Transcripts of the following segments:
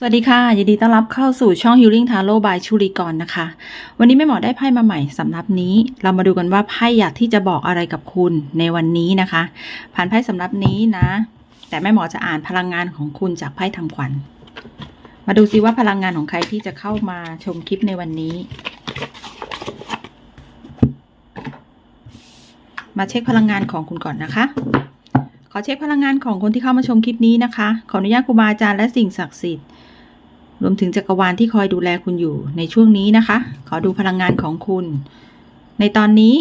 สวัสดีค่ะ ยินดีต้อนรับเข้าสู่ช่อง Healing Tarot by ชูริกรนะคะ วันนี้แม่หมอได้ไพ่มาใหม่สำหรับนี้ เรามาดูกันว่าไพ่อยากที่จะบอกอะไรกับคุณในวันนี้นะคะ ผ่านไพ่สำหรับนี้นะ แต่แม่หมอจะอ่านพลังงานของคุณจากไพ่ทำขวัญ มาดูซิว่าพลังงานของใครที่จะเข้ามาชมคลิปในวันนี้ มาเช็คพลังงานของคุณก่อนนะคะขอเช็คพลังงานของคนที่เข้ามาชมคลิปนี้นะคะ ขออนุญาตครูบาอาจารย์และสิ่งศักดิ์สิทธิ์ รวมถึงจักรวาลที่คอยดูแลคุณอยู่ในช่วงนี้นะคะ ขอดูพลังงานของคุณ ในตอนนี้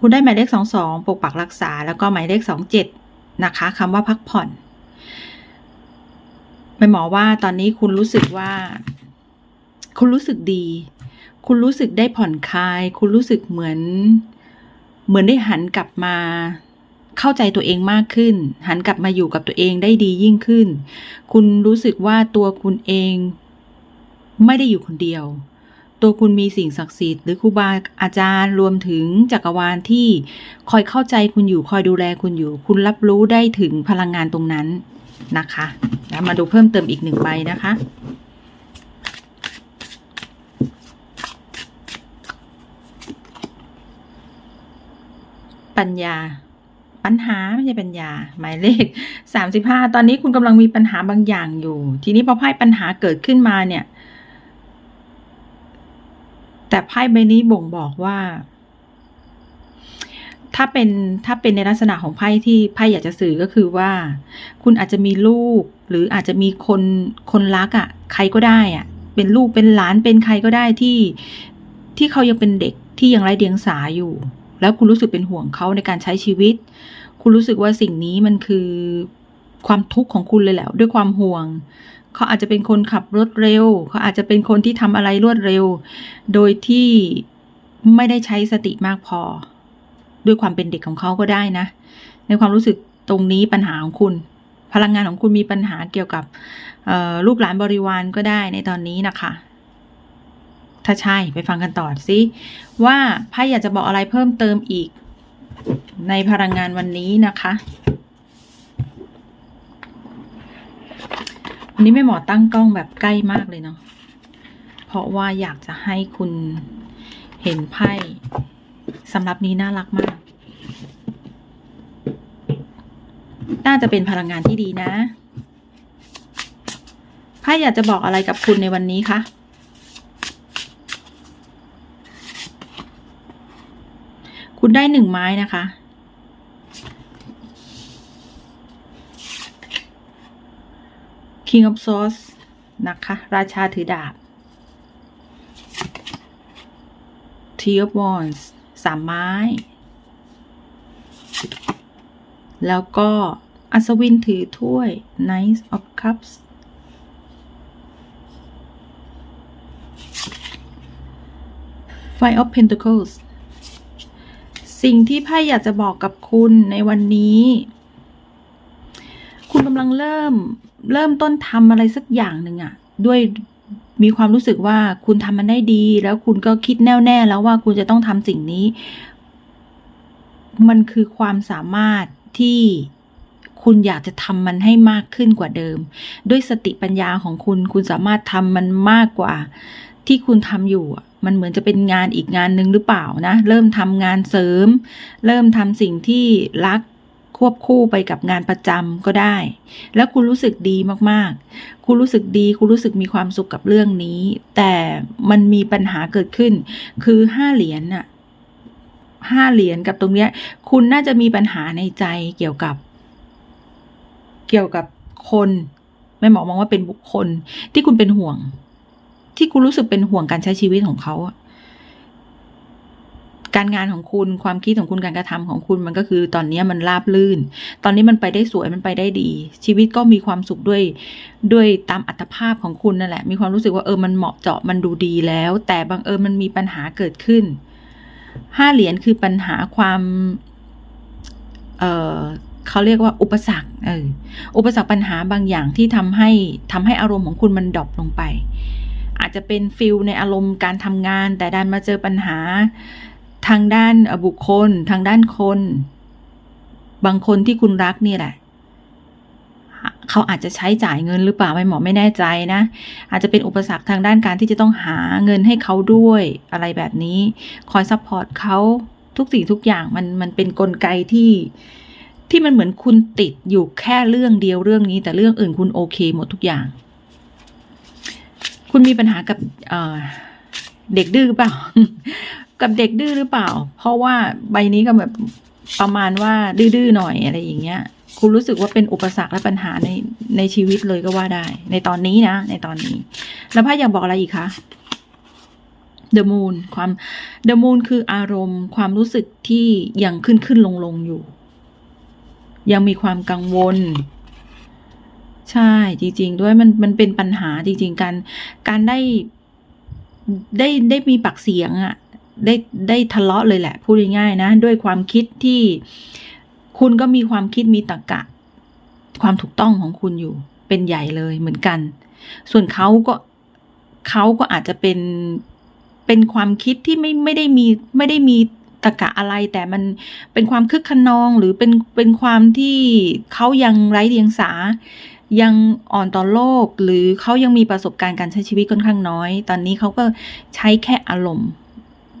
คุณได้หมายเลขสองสองปกปักรักษา แล้วก็หมายเลขสองเจ็ดนะคะคำว่าพักผ่อนไปหมอว่าตอนนี้คุณรู้สึกว่า คุณรู้สึกดี คุณรู้สึกได้ผ่อนคลาย คุณรู้สึกเหมือน เหมือนได้หันกลับมาเข้าใจตัวเองมากขึ้น หันกลับมาอยู่กับตัวเองได้ดียิ่งขึ้น คุณรู้สึกว่าตัวคุณเอง ไม่ได้อยู่คนเดียว ตัวคุณมีสิ่งศักดิ์สิทธิ์หรือครูบาอาจารย์รวมถึงจักรวาลที่คอยเข้าใจคุณอยู่คอยดูแลคุณอยู่ คุณรับรู้ได้ถึงพลังงานตรงนั้นนะคะแล้วมาดูเพิ่มเติมอีกหนึ่งใบนะคะปัญญา ปัญหาไม่ใช่ปัญญา หมายเลขสามสิบห้าตอนนี้คุณกำลังมีปัญหาบางอย่างอยู่ ทีนี้พอไพ่ปัญหาเกิดขึ้นมาเนี่ย แต่ไพ่ใบนี้บ่งบอกว่า ถ้าเป็นถ้าเป็นในลักษณะของไพ่ที่ไพ่อยากจะสื่อก็คือว่า คุณอาจจะมีลูก หรืออาจจะมีคนคนรักอะ่ะ ใครก็ได้อะ่ะ เป็นลูกเป็นหลานเป็นใครก็ได้ที่ที่เขายังเป็นเด็กที่ยังไร้เดียงสาอยู่ แล้วคุณรู้สึกเป็นห่วงเขาในการใช้ชีวิต คุณรู้สึกว่าสิ่งนี้มันคือความทุกข์ของคุณเลยแหละด้วยความห่วง เขาอาจจะเป็นคนขับรถเร็ว เขาอาจจะเป็นคนที่ทำอะไรรวดเร็ว โดยที่ไม่ได้ใช้สติมากพอ ด้วยความเป็นเด็กของเขาก็ได้นะ ในความรู้สึกตรงนี้ปัญหาของคุณ พลังงานของคุณมีปัญหาเกี่ยวกับลูกหลานบริวารก็ได้ในตอนนี้นะคะ ถ้าใช่ไปฟังกันต่อสิว่าไพ่อยากจะบอกอะไรเพิ่มเติมอีก ในพลังงานวันนี้นะคะ นนี้แม่หมอตั้งกล้องแบบใกล้มากเลยเนาะ เพราะว่าอยากจะให้คุณเห็นไพ่สำหรับนี้น่ารักมาก น่าจะเป็นพลังงานที่ดีนะ ไพ่อยากจะบอกอะไรกับคุณในวันนี้คะ คุณได้หนึ่งไม้นะคะ King of Swords นะคะ ราชาถือดาบ Three of Wands สามไม้ แล้วก็อัศวินถือถ้วย Knight of Cups Five of Pentacles สิ่งที่ไพ่อยากจะบอกกับคุณในวันนี้ คุณกำลังเริ่ม เริ่มต้นทำอะไรสักอย่างหนึ่งอะด้วยมีความรู้สึกว่าคุณทำมันได้ดี แล้วคุณก็คิดแน่วแน่แล้วว่าคุณจะต้องทำสิ่งนี้ มันคือความสามารถที่คุณอยากจะทำมันให้มากขึ้นกว่าเดิม ด้วยสติปัญญาของคุณ คุณสามารถทำมันมากกว่า ที่คุณทำอยู่มันเหมือนจะเป็นงานอีกงานหนึ่งหรือเปล่านะ เริ่มทำงานเสริม เริ่มทำสิ่งที่รัก ควบคู่ไปกับงานประจำก็ได้ แล้วคุณรู้สึกดีมากๆ คุณรู้สึกดี คุณรู้สึกมีความสุขกับเรื่องนี้ แต่มันมีปัญหาเกิดขึ้น คือห้าเหรียญน่ะห้าเหรียญกับตรงเนี้ย คุณน่าจะมีปัญหาในใจเกี่ยวกับ เกี่ยวกับคนแม่หมอมองว่าเป็นบุคคลที่คุณเป็นห่วง ที่คุณรู้สึกเป็นห่วงการใช้ชีวิตของเขาอะ การงานของคุณความคิดของคุณการกระทำของคุณมันก็คือตอนนี้มันราบลื่น ตอนนี้มันไปได้สวยมันไปได้ดี ชีวิตก็มีความสุขด้วยด้วยตามอัตภาพของคุณนั่นแหละ มีความรู้สึกว่าเออมันเหมาะเจาะมันดูดีแล้ว แต่บางเออมันมีปัญหาเกิดขึ้นห้าเหรียญคือปัญหาความ เออเขาเรียกว่าอุปสรรคเอออุปสรรคปัญหาบางอย่างที่ทำให้ทำให้อารมณ์ของคุณมันดรอปลงไป อาจจะเป็นฟิลในอารมณ์การทำงาน แต่ดันมาเจอปัญหา ทางด้านบุคคล ทางด้านคน บางคนที่คุณรักนี่แหละ เขาอาจจะใช้จ่ายเงินหรือเปล่าไม่หมอไม่แน่ใจนะ อาจจะเป็นอุปสรรคทางด้านการที่จะต้องหาเงินให้เขาด้วยอะไรแบบนี้ คอยซัพพอร์ตเขาทุกสิ่งทุกอย่างมันมันเป็นนกลไกที่ที่มันเหมือนคุณติดอยู่แค่เรื่องเดียวเรื่องนี้ แต่เรื่องอื่นคุณโอเคหมดทุกอย่าง คุณมีปัญหากับเเด็กดื้อหรือเปล่า กับเด็กดื้อหรือเปล่า เพราะว่าใบนี้ก็แบบประมาณว่าดื้อๆหน่อยอะไรอย่างเงี้ย คุณรู้สึกว่าเป็นอุปสรรคและปัญหาในในชีวิตเลยก็ว่าได้ ในตอนนี้นะ ในตอนนี้ แล้วไพ่อยากบอกอะไรอีกคะ The Moon ความ The Moon คืออารมณ์ ความรู้สึกที่ยังขึ้นขึ้นลงลงอยู่ ยังมีความกังวล ใช่จริง ๆ ด้วยมันมันเป็นปัญหาจริง ๆ การการได้ได้ได้มีปากเสียงอะ ได้ได้ทะเลาะเลยแหละ พูดง่ายๆนะ ด้วยความคิดที่คุณก็มีความคิดมีตรรกะ ความถูกต้องของคุณอยู่ เป็นใหญ่เลยเหมือนกัน ส่วนเขาก็เขาก็อาจจะเป็นเป็นความคิดที่ไม่ไม่ได้มีไม่ได้มีตรรกะอะไรแต่มันเป็นความคึกขนองหรือเป็นเป็นความที่เขายังไร้เดียงสา ยังอ่อนต่อโลก หรือเขายังมีประสบการณ์การใช้ชีวิตค่อนข้างน้อย ตอนนี้เขาก็ใช้แค่อารมณ์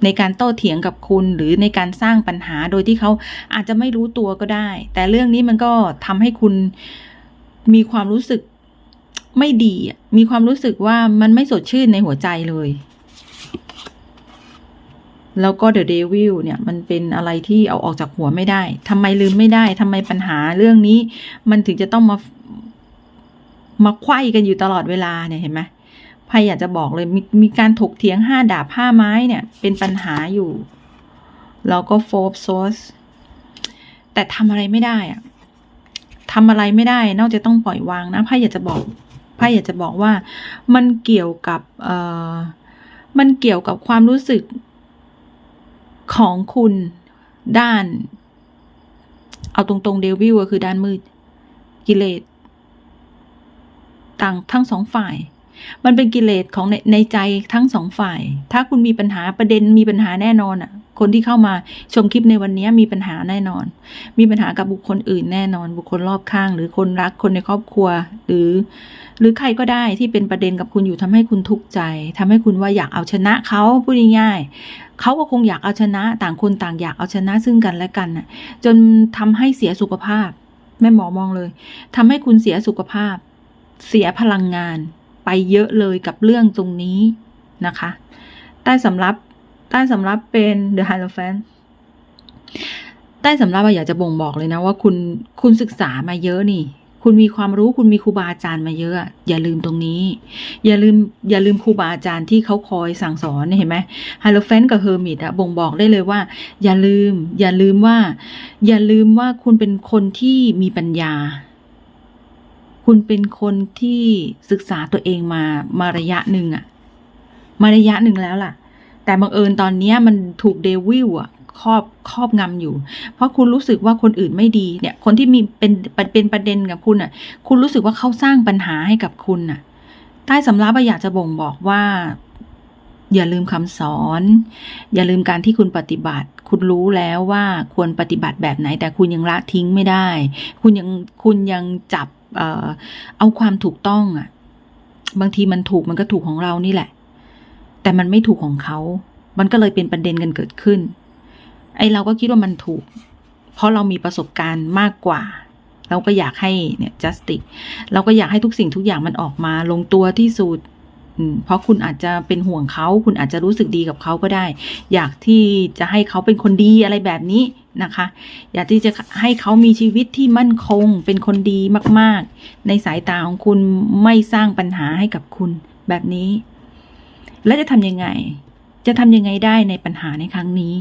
ในการโต้เถียงกับคุณ หรือในการสร้างปัญหาโดยที่เขาอาจจะไม่รู้ตัวก็ได้ แต่เรื่องนี้มันก็ทำให้คุณมีความรู้สึกไม่ดี มีความรู้สึกว่ามันไม่สดชื่นในหัวใจเลย แล้วก็ The Devil เนี่ย มันเป็นอะไรที่เอาออกจากหัวไม่ได้ทำไมลืมไม่ได้ทำไมปัญหาเรื่องนี้ มันถึงจะต้องมามาไขว้กันอยู่ตลอดเวลาเนี่ยเห็นไหม ไพ่อยากจะบอกเลยมีมีการถกเถียงห้าดาบห้าไม้เนี่ย เป็นปัญหาอยู่ แล้วก็โฟร์โซสแต่ทำอะไรไม่ได้อะทำอะไรไม่ได้ นอกจากต้องปล่อยวางนะไพ่อยากจะบอกไพ่อยากจะบอกว่า มันเกี่ยวกับเอ่อมันเกี่ยวกับความรู้สึกของคุณด้าน เอาตรงๆเดวิลก็คือด้านมืด กิเลสต่างทั้งสองฝ่าย มันเป็นกิเลสของในในใจทั้งสองฝ่าย ถ้าคุณมีปัญหาประเด็นมีปัญหาแน่นอนอะ คนที่เข้ามาชมคลิปในวันนี้มีปัญหาแน่นอน มีปัญหากับบุคคลอื่นแน่นอน บุคคลรอบข้าง หรือคนรักคนในครอบครัว หรือ หรือใครก็ได้ที่เป็นประเด็นกับคุณอยู่ทำให้คุณทุกข์ใจทำให้คุณว่าอยากเอาชนะเขาพูดง่ายๆเขาก็คงอยากเอาชนะต่างคนต่างอยากเอาชนะซึ่งกันและกันน่ะ จนทำให้เสียสุขภาพแม่หมอมองเลยทำให้คุณเสียสุขภาพ เสียพลังงาน ไปเยอะเลยกับเรื่องตรงนี้นะคะ ใต้สำรับใต้สำรับเป็น The Hierophant ใต้สำรับอะอยากจะบ่งบอกเลยนะว่าคุณคุณศึกษามาเยอะนี่ คุณมีความรู้คุณมีครูบาอาจารย์มาเยอะ อย่าลืมตรงนี้ อย่าลืมอย่าลืมครูบาอาจารย์ที่เขาคอยสั่งสอนเนี่ยเห็นไหมไฮโลแฟนกับเฮอร์มิตอะบ่งบอกได้เลยว่า อย่าลืม อย่าลืมว่า อย่าลืมว่าคุณเป็นคนที่มีปัญญา คุณเป็นคนที่ศึกษาตัวเองมามาระยะหนึ่งอะมาระยะหนึ่งแล้วล่ะ แต่บังเอิญตอนนี้มันถูกเดวิลอะครอบครอบงำอยู่ เพราะคุณรู้สึกว่าคนอื่นไม่ดีเนี่ย คนที่มีเป็นเป็นประเด็นกับคุณอะ คุณรู้สึกว่าเขาสร้างปัญหาให้กับคุณน่ะ ใต้สำรับอยากจะบ่งบอกว่า อย่าลืมคำสอน อย่าลืมการที่คุณปฏิบัติ คุณรู้แล้วว่าควรปฏิบัติแบบไหน แต่คุณยังละทิ้งไม่ได้ คุณยังคุณยังจับ เออเอาความถูกต้องอะบางทีมันถูกมันก็ถูกของเรานี่แหละ แต่มันไม่ถูกของเขา มันก็เลยเป็นประเด็นกันเกิดขึ้น ไอเราก็คิดว่ามันถูก เพราะเรามีประสบการณ์มากกว่า เราก็อยากให้เนี่ย justice เราก็อยากให้ทุกสิ่งทุกอย่างมันออกมาลงตัวที่สุดเพราะคุณอาจจะเป็นห่วงเขา คุณอาจจะรู้สึกดีกับเขาก็ได้ อยากที่จะให้เขาเป็นคนดีอะไรแบบนี้ นะคะ อยากที่จะให้เขามีชีวิตที่มั่นคงเป็นคนดีมาก ๆ ในสายตาของคุณไม่สร้างปัญหาให้กับคุณแบบนี้ แล้วจะทำยังไง จะทำยังไงได้ในปัญหาในครั้งนี้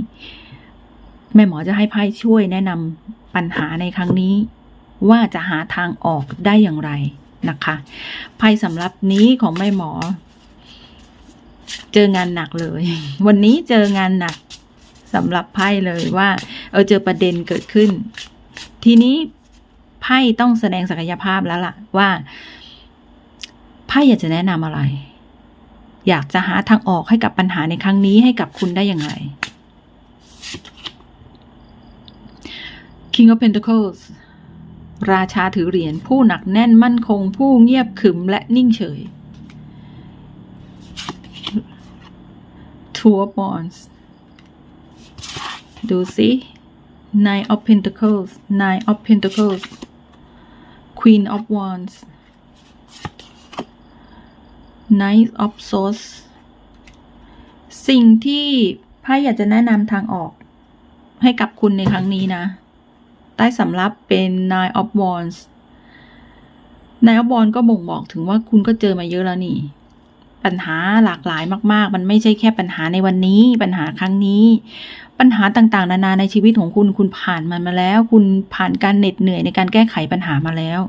แม่หมอจะให้ไพ่ช่วยแนะนำปัญหาในครั้งนี้ ว่าจะหาทางออกได้อย่างไรนะคะไพ่สำหรับนี้ของแม่หมอ เจองานหนักเลย วันนี้เจองานหนักสำหรับไพ่เลยว่า เออเจอประเด็นเกิดขึ้น ทีนี้ไพ่ต้องแสดงศักยภาพแล้วล่ะ ว่าไพ่อยากจะแนะนำอะไร อยากจะหาทางออกให้กับปัญหาในครั้งนี้ให้กับคุณได้อย่างไร King of Pentacles ราชาถือเหรียญผู้หนักแน่นมั่นคง ผู้เงียบขึมและนิ่งเฉย Two of Wands ดูสิ Nine of Pentacles Nine of Pentacles Queen of Wands Knight of Swords สิ่งที่ไพ่อยากจะแนะนำทางออกให้กับคุณในครั้งนี้นะ ใต้สำรับเป็น Nine of Wands Nine of Wands ก็บ่งบอกถึงว่าคุณก็เจอมาเยอะแล้วนี่ ปัญหาหลากหลายมาก ๆ มันไม่ใช่แค่ปัญหาในวันนี้ ปัญหาครั้งนี้ ปัญหาต่างๆ นานาในชีวิตของคุณ คุณผ่านมันมาแล้ว คุณผ่านการเหน็ดเหนื่อยในการแก้ไขปัญหามาแล้ว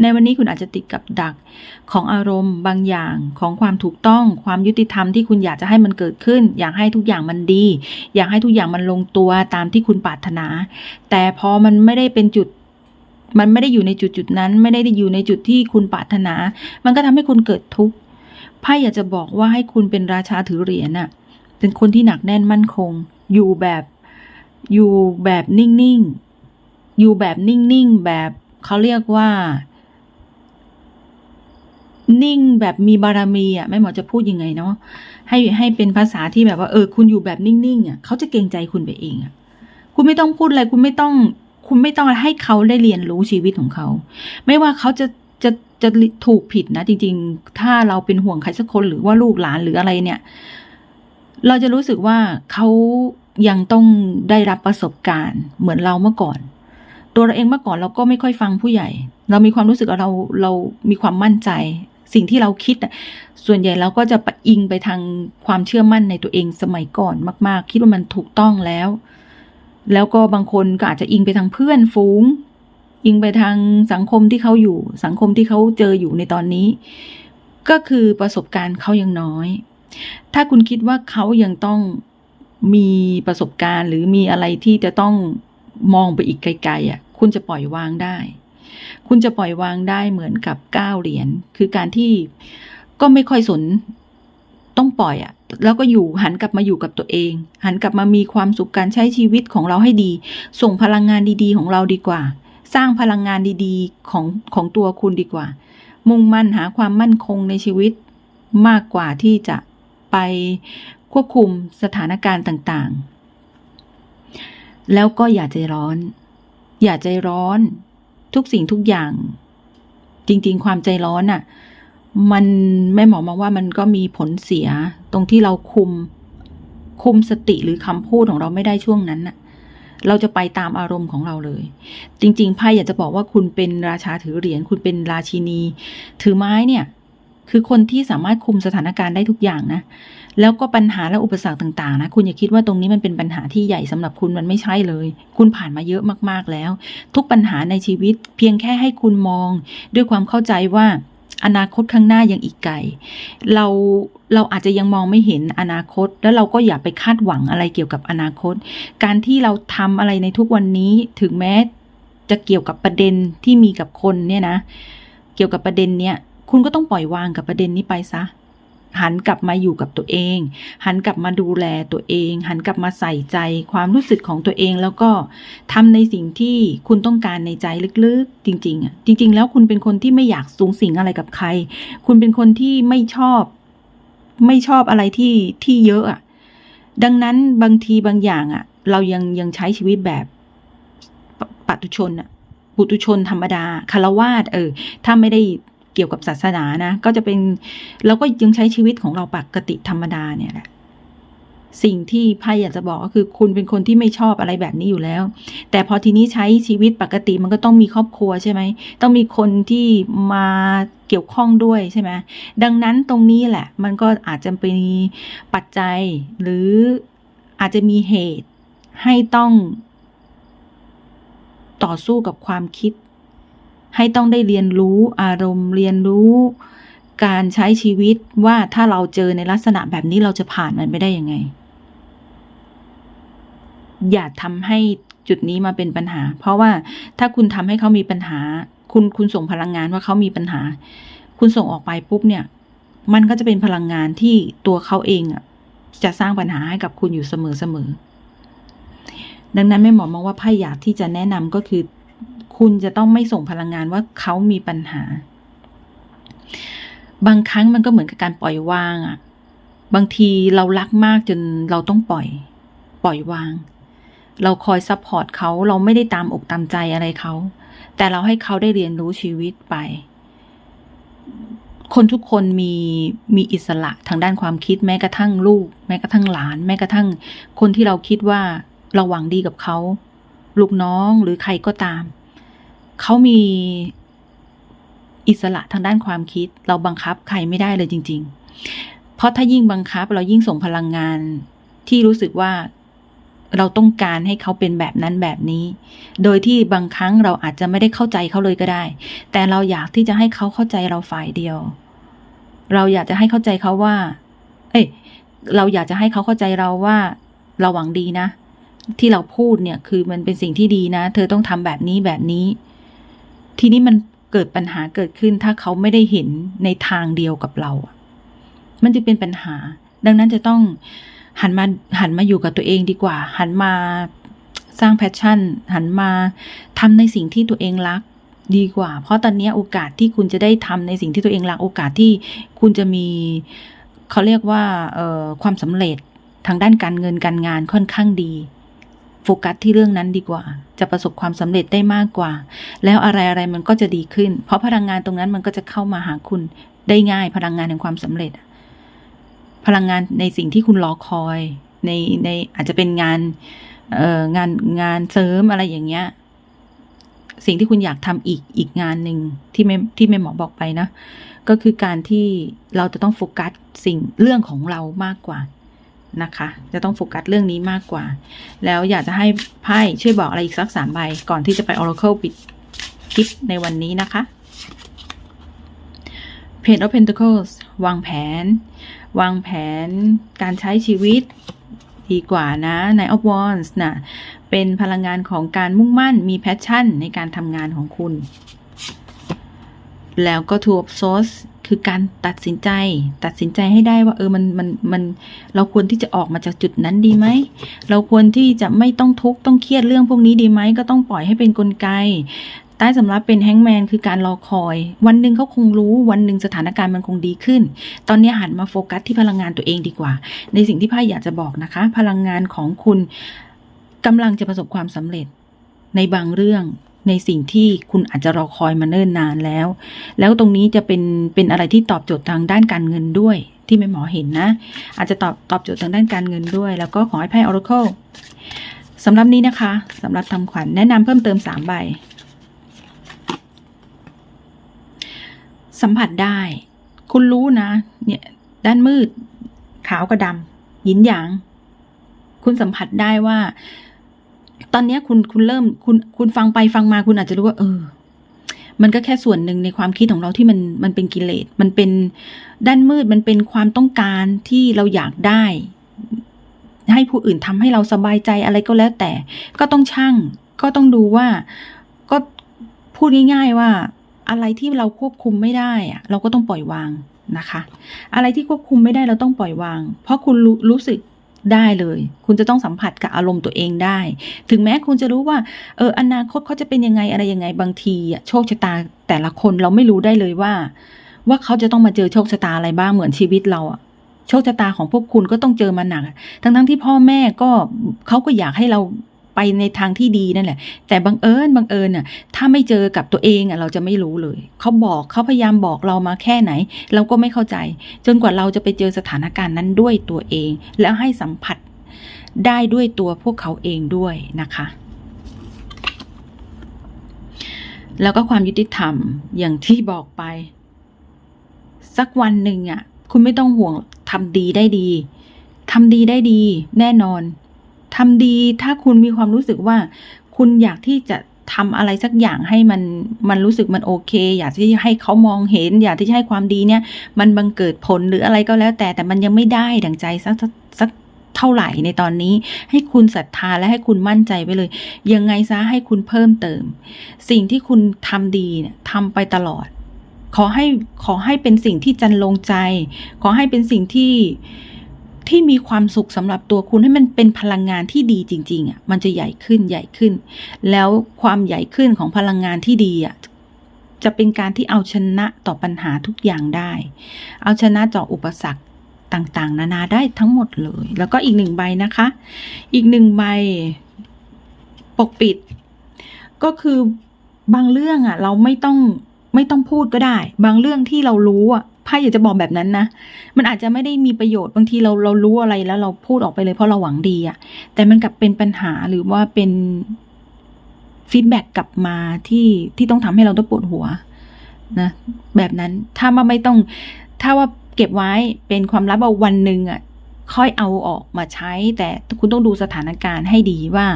ในวันนี้คุณอาจจะติดกับดักของอารมณ์บางอย่างของความถูกต้อง ความยุติธรรมที่คุณอยากจะให้มันเกิดขึ้น อยากให้ทุกอย่างมันดี อยากให้ทุกอย่างมันลงตัวตามที่คุณปรารถนา แต่พอมันไม่ได้เป็นจุดมันไม่ได้อยู่ในจุดจุดนั้น ไม่ได้อยู่ในจุดที่คุณปรารถนา มันก็ทำให้คุณเกิดทุกข์ไพ่อยากจะบอกว่าให้คุณเป็นราชาถือเหรียญน่ะ เป็นคนที่หนักแน่นมั่นคง อยู่แบบ อยู่แบบนิ่งๆ อยู่แบบนิ่งๆ แบบเขาเรียกว่า นิ่งแบบมีบารมีอะแม่หมอจะพูดยังไงเนาะให้ให้เป็นภาษาที่แบบว่าเออ คุณอยู่แบบนิ่งๆอะเขาจะเกรงใจคุณไปเองอะคุณไม่ต้องพูดอะไรคุณไม่ต้อง คุณไม่ต้องให้เขาได้เรียนรู้ชีวิตของเขา ไม่ว่าเขาจะจะจะถูกผิดนะ จริง ๆ ถ้าเราเป็นห่วงใครสักคนหรือว่าลูกหลานหรืออะไรเนี่ย เราจะรู้สึกว่าเขายังต้องได้รับประสบการณ์เหมือนเราเมื่อก่อน ตัวเราเองเมื่อก่อนเราก็ไม่ค่อยฟังผู้ใหญ่ เรามีความรู้สึกว่าเราเรามีความมั่นใจ สิ่งที่เราคิดส่วนใหญ่เราก็จะไปอิงไปทางความเชื่อมั่นในตัวเองสมัยก่อนมาก ๆ คิดว่ามันถูกต้องแล้ว แล้วก็บางคนก็อาจจะอิงไปทางเพื่อนฝูง อิงไปทางสังคมที่เขาอยู่ สังคมที่เขาเจออยู่ในตอนนี้ ก็คือประสบการณ์เขายังน้อย ถ้าคุณคิดว่าเขายังต้องมีประสบการณ์ หรือมีอะไรที่จะต้องมองไปอีกไกลๆอะ คุณจะปล่อยวางได้ คุณจะปล่อยวางได้เหมือนกับก้าวเหรียญ คือการที่ก็ไม่ค่อยสนต้องปล่อยอะ แล้วก็อยู่หันกลับมาอยู่กับตัวเอง หันกลับมามีความสุขการใช้ชีวิตของเราให้ดี ส่งพลังงานดีๆ ของเราดีกว่า สร้างพลังงานดีๆของของตัวคุณดีกว่า มุ่งมั่นหาความมั่นคงในชีวิตมากกว่าที่จะ ไปควบคุมสถานการณ์ต่างๆ แล้วก็อย่าใจร้อน อย่าใจร้อน ทุกสิ่งทุกอย่าง จริงๆ ความใจร้อนน่ะ มันแม่หมอมองว่ามันก็มีผลเสีย ตรงที่เราคุม คุมสติหรือคำพูดของเราไม่ได้ช่วงนั้นน่ะเราจะไปตามอารมณ์ของเราเลย จริงๆไพ่อยากจะบอกว่าคุณเป็นราชาถือเหรียญคุณเป็นราชินี ถือไม้เนี่ย คือคนที่สามารถคุมสถานการณ์ได้ทุกอย่างนะ แล้วก็ปัญหาและอุปสรรคต่างๆนะ คุณอย่าคิดว่าตรงนี้มันเป็นปัญหาที่ใหญ่สำหรับคุณมันไม่ใช่เลย คุณผ่านมาเยอะมากๆแล้ว ทุกปัญหาในชีวิต เพียงแค่ให้คุณมอง ด้วยความเข้าใจว่าอนาคตข้างหน้ายังอีกไกล เราเราอาจจะยังมองไม่เห็นอนาคต แล้วเราก็อย่าไปคาดหวังอะไรเกี่ยวกับอนาคต การที่เราทำอะไรในทุกวันนี้ถึงแม้จะเกี่ยวกับประเด็นที่มีกับคนเนี่ยนะ เกี่ยวกับประเด็นเนี้ย คุณก็ต้องปล่อยวางกับประเด็นนี้ไปซะ หันกลับมาอยู่กับตัวเอง หันกลับมาดูแลตัวเอง หันกลับมาใส่ใจความรู้สึกของตัวเอง แล้วก็ทำในสิ่งที่คุณต้องการในใจลึกๆ จริงๆอะจริง ๆ แล้วคุณเป็นคนที่ไม่อยากสูงสิงอะไรกับใคร คุณเป็นคนที่ไม่ชอบ ไม่ชอบอะไรที่ที่เยอะอะดังนั้นบางทีบางอย่างอะ เรายังยังใช้ชีวิตแบบปปัตุชนอะปุตุชนธรรมดาคารวาสเออ ถ้าไม่ได้ เกี่ยวกับศาสนานะ ก็จะเป็นเราก็ยังใช้ชีวิตของเราปกติธรรมดาเนี่ยแหละสิ่งที่ไพ่อยากจะบอกก็คือคุณเป็นคนที่ไม่ชอบอะไรแบบนี้อยู่แล้ว แต่พอทีนี้ใช้ชีวิตปกติมันก็ต้องมีครอบครัวใช่ไหม ต้องมีคนที่มาเกี่ยวข้องด้วยใช่ไหมดังนั้นตรงนี้แหละ มันก็อาจจะเป็นปัจจัย หรืออาจจะมีเหตุให้ต้อง ต่อสู้กับความคิด ให้ต้องได้เรียนรู้อารมณ์เรียนรู้ การใช้ชีวิตว่าถ้าเราเจอในลักษณะแบบนี้เราจะผ่านมันไปได้ยังไง อย่าทำให้จุดนี้มาเป็นปัญหา เพราะว่าถ้าคุณทำให้เขามีปัญหา คุณคุณส่งพลังงานว่าเขามีปัญหา คุณส่งออกไปปุ๊บเนี่ย มันก็จะเป็นพลังงานที่ตัวเขาเองอะจะสร้างปัญหาให้กับคุณอยู่เสมอเสมอดังนั้นแม่หมอมองว่าไพ่อยากที่จะแนะนำก็คือ คุณจะต้องไม่ส่งพลังงานว่าเขามีปัญหา บางครั้งมันก็เหมือนกับการปล่อยวางอะบางทีเรารักมากจนเราต้องปล่อย ปล่อยวาง เราคอยซัพพอร์ตเขาเราไม่ได้ตามอกตามใจอะไรเขา แต่เราให้เขาได้เรียนรู้ชีวิตไป คนทุกคนมีมีอิสระทางด้านความคิดแม้กระทั่งลูก แม้กระทั่งหลาน แม้กระทั่งคนที่เราคิดว่าเราหวังดีกับเขา ลูกน้องหรือใครก็ตาม เขามีอิสระทางด้านความคิด เราบังคับใครไม่ได้เลยจริง ๆ เพราะถ้ายิ่งบังคับเรายิ่งส่งพลังงานที่รู้สึกว่าเราต้องการให้เขาเป็นแบบนั้นแบบนี้ โดยที่บางครั้งเราอาจจะไม่ได้เข้าใจเขาเลยก็ได้ แต่เราอยากที่จะให้เขาเข้าใจเราฝ่ายเดียว เราอยากจะให้เข้าใจเขาว่า เอ้ย เราอยากจะให้เขาเข้าใจเราว่าเราหวังดีนะ ที่เราพูดเนี่ยคือมันเป็นสิ่งที่ดีนะ เธอต้องทำแบบนี้แบบนี้ ทีนี้มันเกิดปัญหาเกิดขึ้นถ้าเขาไม่ได้เห็นในทางเดียวกับเรา มันจะเป็นปัญหา ดังนั้นจะต้องหันมาหันมาอยู่กับตัวเองดีกว่า หันมาสร้างแพชชั่น หันมาทำในสิ่งที่ตัวเองรักดีกว่า เพราะตอนนี้โอกาสที่คุณจะได้ทำในสิ่งที่ตัวเองรัก โอกาสที่คุณจะมีเขาเรียกว่าความสำเร็จทางด้านการเงินการงานค่อนข้างดี โฟกัสที่เรื่องนั้นดีกว่า จะประสบความสำเร็จได้มากกว่า แล้วอะไรอะไรมันก็จะดีขึ้น เพราะพลังงานตรงนั้นมันก็จะเข้ามาหาคุณได้ง่าย พลังงานแห่งความสำเร็จ พลังงานในสิ่งที่คุณรอคอยในในอาจจะเป็นงานเอ่องานงานเสริมอะไรอย่างเงี้ย สิ่งที่คุณอยากทำอีกอีกงานหนึ่งที่แม่ที่แม่หมอบอกไปนะ ก็คือการที่เราจะต้องโฟกัสสิ่งเรื่องของเรามากกว่า นะคะ จะต้องโฟกัสเรื่องนี้มากกว่า แล้วอยากจะให้ไพ่ช่วยบอกอะไรอีกสักสามใบ ก่อนที่จะไป Oracle ปิดคลิปในวันนี้นะคะ Page of Pentacles วางแผน วางแผนการใช้ชีวิตดีกว่านะใน of Wands นะเป็นพลังงานของการมุ่งมั่นมีแพชชั่นในการทำงานของคุณ แล้วก็ Two of Swords คือการตัดสินใจ ตัดสินใจให้ได้ว่า เออมันมันมันเราควรที่จะออกมาจากจุดนั้นดีไหม เราควรที่จะไม่ต้องทุกข์ต้องเครียดเรื่องพวกนี้ดีไหมก็ต้องปล่อยให้เป็นนกลไกใต้สำรับเป็นแฮงแมนคือการรอคอย วันหนึ่งเขาคงรู้วันหนึ่งสถานการณ์มันคงดีขึ้น ตอนนี้หันมาโฟกัสที่พลังงานตัวเองดีกว่า ในสิ่งที่ไพ่อยากจะบอกนะคะ พลังงานของคุณกำลังจะประสบความสำเร็จในบางเรื่อง ในสิ่งที่คุณอาจจะรอคอยมาเนิ่นนานแล้ว แล้วตรงนี้จะเป็นเป็นอะไรที่ตอบโจทย์ทางด้านการเงินด้วย ที่แม่หมอเห็นนะ อาจจะตอบตอบโจทย์ทางด้านการเงินด้วย แล้วก็ขอให้ไพ่ Oracle สำหรับนี้นะคะสำหรับทำขวัญแนะนำเพิ่มเติมสามใบ สัมผัสได้ คุณรู้นะ เนี่ยด้านมืด ขาวกับดำหยินหยาง คุณสัมผัสได้ว่า ตอนนี้คุณคุณเริ่มคุณคุณฟังไปฟังมาคุณอาจจะรู้ว่า เออ มันก็แค่ส่วนหนึ่งในความคิดของเราที่มันมันเป็นกิเลสมันเป็นด้านมืดมันเป็นความต้องการที่เราอยากได้ ให้ผู้อื่นทำให้เราสบายใจอะไรก็แล้วแต่ ก็ต้องชั่งก็ต้องดูว่าก็พูดง่าย ๆว่าอะไรที่เราควบคุมไม่ได้อะเราก็ต้องปล่อยวางนะคะ อะไรที่ควบคุมไม่ได้เราต้องปล่อยวาง เพราะคุณรู้รู้สึก ได้เลย คุณจะต้องสัมผัสกับอารมณ์ตัวเองได้ ถึงแม้คุณจะรู้ว่า เอออนาคตเขาจะเป็นยังไงอะไรยังไงบางทีอะโชคชะตาแต่ละคนเราไม่รู้ได้เลยว่า ว่าเขาจะต้องมาเจอโชคชะตาอะไรบ้างเหมือนชีวิตเราอะโชคชะตาของพวกคุณก็ต้องเจอมาหนัก ทั้งทั้งที่พ่อแม่ก็เขาก็อยากให้เรา ไปในทางที่ดีนั่นแหละ แต่บังเอิญบังเอิญน่ะ ถ้าไม่เจอกับตัวเองอะเราจะไม่รู้เลย เขาบอกเขาพยายามบอกเรามาแค่ไหน เราก็ไม่เข้าใจ จนกว่าเราจะไปเจอสถานการณ์นั้นด้วยตัวเอง แล้วให้สัมผัสได้ด้วยตัวพวกเขาเองด้วยนะคะ แล้วก็ความยุติธรรมอย่างที่บอกไป สักวันหนึ่งอะ คุณไม่ต้องห่วงทำดีได้ดีทำดีได้ดี แน่นอน ทำดีถ้าคุณมีความรู้สึกว่า คุณอยากที่จะทำอะไรสักอย่างให้มันมันรู้สึกมันโอเค อยากที่จะให้เขามองเห็น อยากที่จะให้ความดีเนี่ย มันบังเกิดผลหรืออะไรก็แล้วแต่แต่มันยังไม่ได้ดังใจสักสักเท่าไหร่ในตอนนี้ ให้คุณศรัทธาและให้คุณมั่นใจไว้เลย ยังไงซะให้คุณเพิ่มเติม สิ่งที่คุณทำดีเนี่ยทำไปตลอด ขอให้ขอให้เป็นสิ่งที่จันลงใจ ขอให้เป็นสิ่งที่ ที่มีความสุขสำหรับตัวคุณให้มันเป็นพลังงานที่ดีจริงๆอะมันจะใหญ่ขึ้นใหญ่ขึ้น แล้วความใหญ่ขึ้นของพลังงานที่ดีอะจะเป็นการที่เอาชนะต่อปัญหาทุกอย่างได้ เอาชนะต่ออุปสรรคต่างๆ นานาได้ทั้งหมดเลย แล้วก็อีกหนึ่งใบนะคะ อีกหนึ่งใบปกปิด ก็คือบางเรื่องอะ เราไม่ต้องไม่ต้องพูดก็ได้ บางเรื่องที่เรารู้อะ ไพ่อยากจะบอกแบบนั้นนะ มันอาจจะไม่ได้มีประโยชน์บางทีเราเรารู้อะไรแล้วเราพูดออกไปเลยเพราะเราหวังดีอะแต่มันกลับเป็นปัญหาหรือว่าเป็นฟีดแบ็กกลับมาที่ที่ต้องทำให้เราต้องปวดหัวนะแบบนั้นถ้าว่าไม่ต้อง ถ้าว่าเก็บไว้เป็นความลับเอาวันหนึ่งอะค่อยเอาออกมาใช้ แต่คุณต้องดูสถานการณ์ให้ดีว่า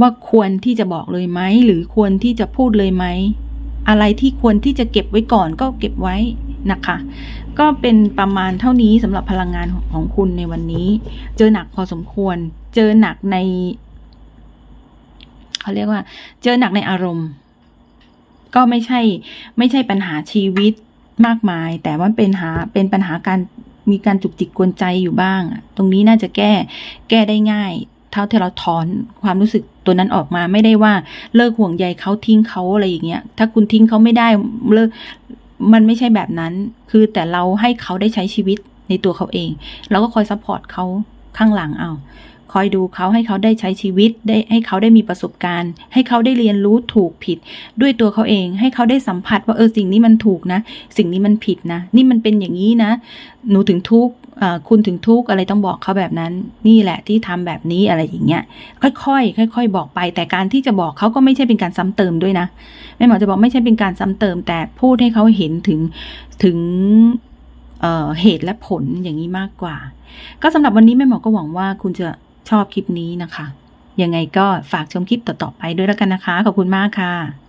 ว่าควรที่จะบอกเลยไหมหรือควรที่จะพูดเลยไหมอะไรที่ควรที่จะเก็บไว้ก่อนก็เก็บไว้ นะคะ ก็เป็นประมาณเท่านี้สำหรับพลังงานของคุณในวันนี้ เจอหนักพอสมควร เจอหนักในเขาเรียกว่า เจอหนักในอารมณ์ ก็ไม่ใช่ ไม่ใช่ปัญหาชีวิตมากมาย แต่ว่าเป็นหาเป็นปัญหาการมีการจุกจิกกวนใจอยู่บ้าง ตรงนี้น่าจะแก้ แก้ได้ง่าย เท่าที่เราถอนความรู้สึกตัวนั้นออกมาไม่ได้ว่าเลิกห่วงใยเขาทิ้งเขาอะไรอย่างเงี้ย ถ้าคุณทิ้งเขาไม่ได้เลิก มันไม่ใช่แบบนั้น คือแต่เราให้เขาได้ใช้ชีวิตในตัวเขาเอง เราก็คอยซัพพอร์ตเขาข้างหลังเอา คอยดูเขาให้เขาได้ใช้ชีวิตได้ให้เขาได้มีประสบการณ์ ให้เขาได้เรียนรู้ถูกผิด ด้วยตัวเขาเองให้เขาได้สัมผัสว่าเออสิ่งนี้มันถูกนะ สิ่งนี้มันผิดนะ นี่มันเป็นอย่างนี้นะ หนูถึงทุกคุณถึงทุกอะไรต้องบอกเขาแบบนั้น นี่แหละที่ทำแบบนี้อะไรอย่างเงี้ยค่อยๆค่อย ๆ บอกไป แต่การที่จะบอกเขาก็ไม่ใช่เป็นการซ้ำเติมด้วยนะแม่หมอจะบอกไม่ใช่เป็นการซ้ำเติม แต่พูดให้เขาเห็นถึงถึงเเหตุและผลอย่างนี้มากกว่า ก็สำหรับวันนี้แม่หมอก็หวังว่าคุณจะ ชอบคลิปนี้นะคะ ยังไงก็ฝากชมคลิปต่อๆไปด้วยแล้วกันนะคะ ขอบคุณมากค่ะ